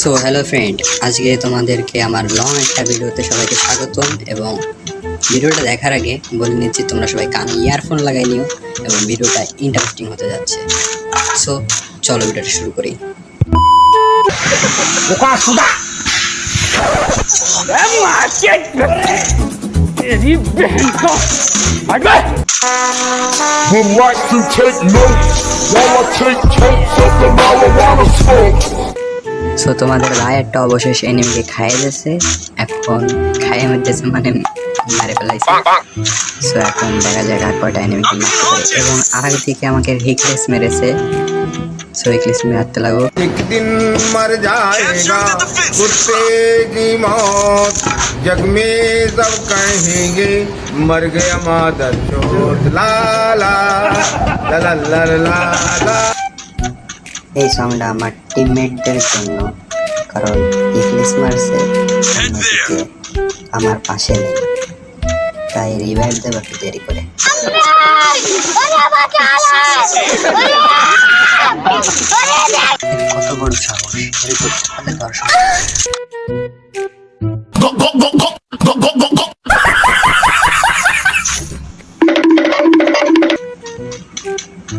So hello friend আজকে তোমাদেরকে আমার লং একটা ভিডিওতে সবাইকে স্বাগতম এবং ভিডিওটা দেখার আগে বলে নিচ্ছি তোমরা সবাই কানে ইয়ারফোন লাগাই নিও এবং ভিডিওটা ইন্টারেস্টিং হতে যাচ্ছে সো চলো ভিডিওটা শুরু করি Would like to take notes while I take tapes of the marijuana smoke. So তোমাদের ভাই একটা অবশেষ এনিমিকে খাইয়ে দিয়েছে এখন খাইয়ে মেরেছে মানে মারে ফেলাইছে সো এখন দেখা যাক আর কয়টা এনিমিকে মারতে পারে এবং আর দিকে আমাকে হিকলেস মেরেছে সো হিকলেস মারতে লাগো एक दिन मर जाएगा कुत्ते की मौत जग में सब कहेंगे मर गया मादर चोट ला ला ला ला ला ला ला এই সংটা আমার টিমমেটদের জন্য কারণ ইংলিশ মারছে। আমার পাশে নেই। তাই রিভাইভ দেবো একটু দেরি করে। কত বড় সাহস। এর করতে পারলে দর্শক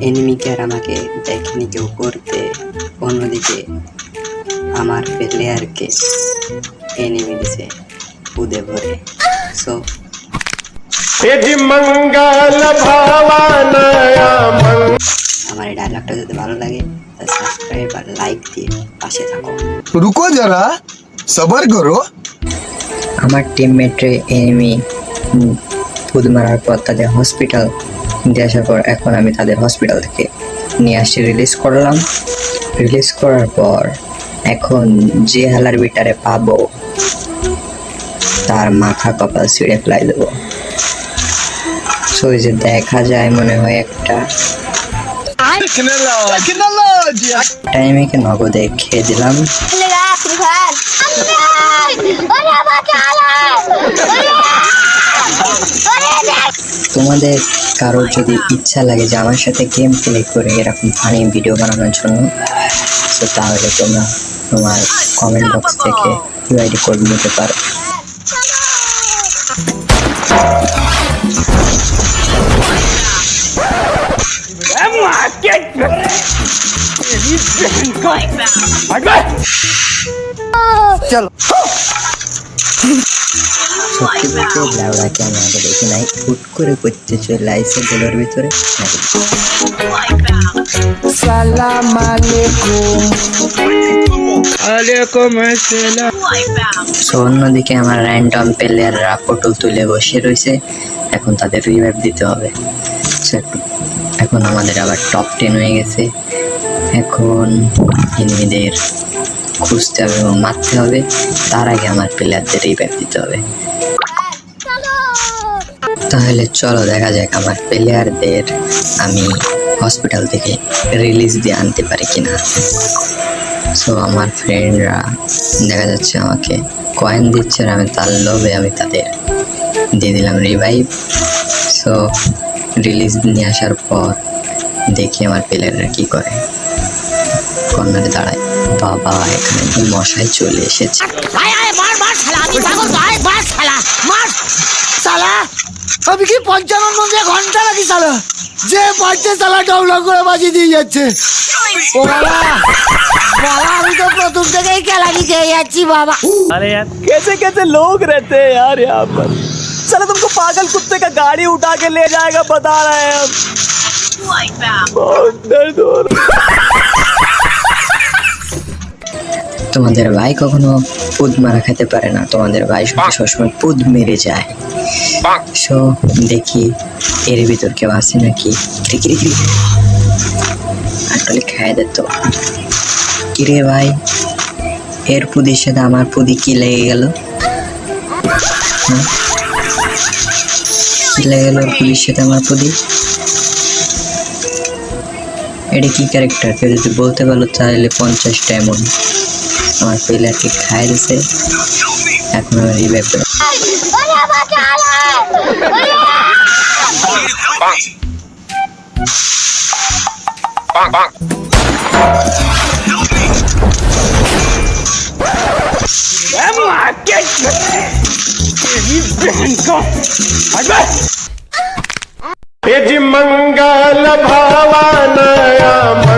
এনিমিকে আর আমাকে দেখেনি কেউ করতে। অন্যদিকে আমার প্লেয়ারকে এনে দিছে উদে ভরে। সো আমার এই ডায়লগটা যদি ভালো লাগে সাবস্ক্রাইব আর লাইক দিয়ে পাশে থাকো। রুকো যারা সবার করো। আমার টিমমেটে এনিমি ফুদ মারার পর তাদের হসপিটাল দিয়ে আসার পর এখন আমি তাদের হসপিটাল থেকে নিয়ে আসছি। রিলিজ করলাম। রিলিজ করার পর এখন যে হালার বিটারে পাবো তার মাথা কপাল ছিঁড়ে ফেলাই দেবো। সো এই যে দেখা যায় মনে হয় একটা। টাইমেকে নগদে খেয়ে দিলাম! তোমাদের কারোর যদি ইচ্ছা লাগে যে আমার সাথে গেম প্লে করে এরকম ফানি ভিডিও বানানোর জন্য তো তাহলে তোমরা তোমার কমেন্ট বক্স থেকে ইউআইডি কোড নিতে পারো। চলো। সত্যি বলতে লাউড়াকে আমি আগে দেখি নাই? ফুট করে করতে চলে আইসে গোলের ভিতরে। সালাম আলাইকুম। সো অন্যদিকে আমার র্যান্ডম প্লেয়াররা পটল তুলে বসে রয়েছে। এখন তাদের রিভাইভ দিতে হবে। এখন আমাদের আবার টপ টেন হয়ে গেছে। এখন এনিমিদের খুঁজতে হবে এবং মারতে হবে। তার আগে আমার প্লেয়ারদের রিভাইভ দিতে হবে। তাহলে চলো দেখা যাক আমার প্লেয়ারদের আমি হসপিটাল থেকে রিলিজ দিয়ে আনতে পারি কিনা। সো আমার ফ্রেন্ডরা দেখা যাচ্ছে আমাকে কয়েন দিচ্ছে আমি তার লোভে আমি তাদের দিয়ে দিলাম রিভাইভ সো রিলিজ নিয়ে আসার পর দেখি আমার প্লেয়াররা কী করে। কর্নারে দাঁড়ায়, বাবা এখানে মশাই চলে এসেছে। আমি কি পঞ্চান্ন দিয়ে ঘন্টা লাগি শালা যে পারছে শালা ডবলা করে বাজিয়ে দিয়ে যাচ্ছে ও বাবা বাবা আমি তো প্রথম থেকেই খেলানি খেয়ে যাচ্ছি বাবা अरे यार कैसे कैसे लोग रहते हैं यार यहाँ पर चलो तुमको पागल कुत्ते का गाड़ी उठा के ले जाएगा बता रहे हैं हम बहुत दर्द हो रहा তোমাদের ভাই কখনো পুদ মারা খেতে পারে না। তোমাদের ভাই সবসময় পুদ মেরে যায়। সো দেখি এর ভিতর কেউ আছে নাকি? আসলে খাই দিত কিরে ভাই এর পুদির সাথে আমার পুদি কি লেগে গেল? কি লেগে গেল পুদির সাথে আমার পুদি? এটা কি ক্যারেক্টার কেউ যদি বলতে পারল তাহলে পঞ্চাশটা এমন। আমার ছেলেকে খাই দিছে এখন আমার এই ব্যাপারে मंगल भावानया